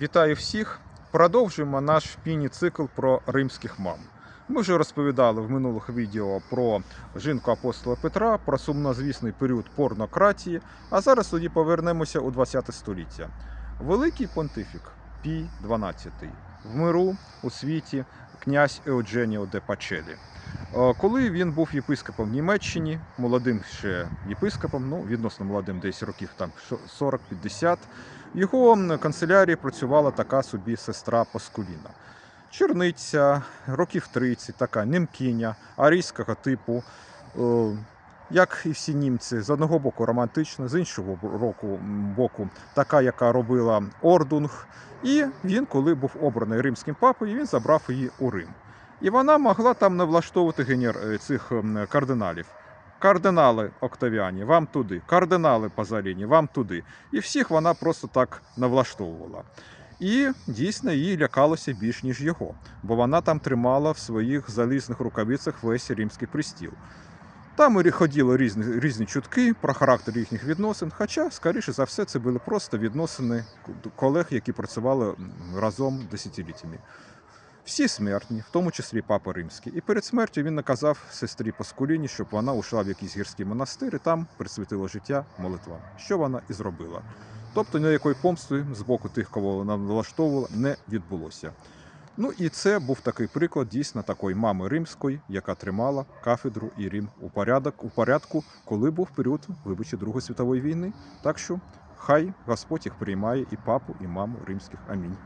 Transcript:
Вітаю всіх! Продовжуємо наш міні-цикл про римських мам. Ми вже розповідали в минулих відео про жінку апостола Петра, про сумнозвісний період порнократії, а зараз тоді повернемося у 20 століття. Великий понтифік Пій XII в миру у світі князь Еодженіо де Пачелі. Коли він був єпископом в Німеччині, молодим ще єпископом, ну відносно молодим, десь років там 40-50, в його канцелярії працювала така собі сестра Паскуліна. Черниця, років 30, така немкиня, арійського типу. е, Як і всі німці, з одного боку романтична, з іншого року, боку, така, яка робила ордунг. І він, коли був обраний римським папою, він забрав її у Рим. І вона могла там не влаштовувати генер... е, цих кардиналів. Кардинали Октавіані, вам туди, кардинали Пазаріні, вам туди. І всіх вона просто так навлаштовувала. І дійсно їй лякалося більш ніж його, бо вона там тримала в своїх залізних рукавицях весь римський пристіл. Там і ходили різні, різні чутки про характер їхніх відносин, хоча, скоріше за все, це були просто відносини колег, які працювали разом десятиліттями. Всі смертні, в тому числі папа римський. І перед смертю він наказав сестрі Паскуліні, щоб вона ушла в якийсь гірський монастир і там присвятила життя молитвам. Що вона і зробила. Тобто ніякої помсти з боку тих, кого вона влаштовувала, не відбулося. Ну і це був такий приклад дійсно такої мами римської, яка тримала кафедру і Рим у порядок у порядку, коли був період вибачте, Другої світової війни. Так що хай Господь їх приймає і папу, і маму римських. Амінь.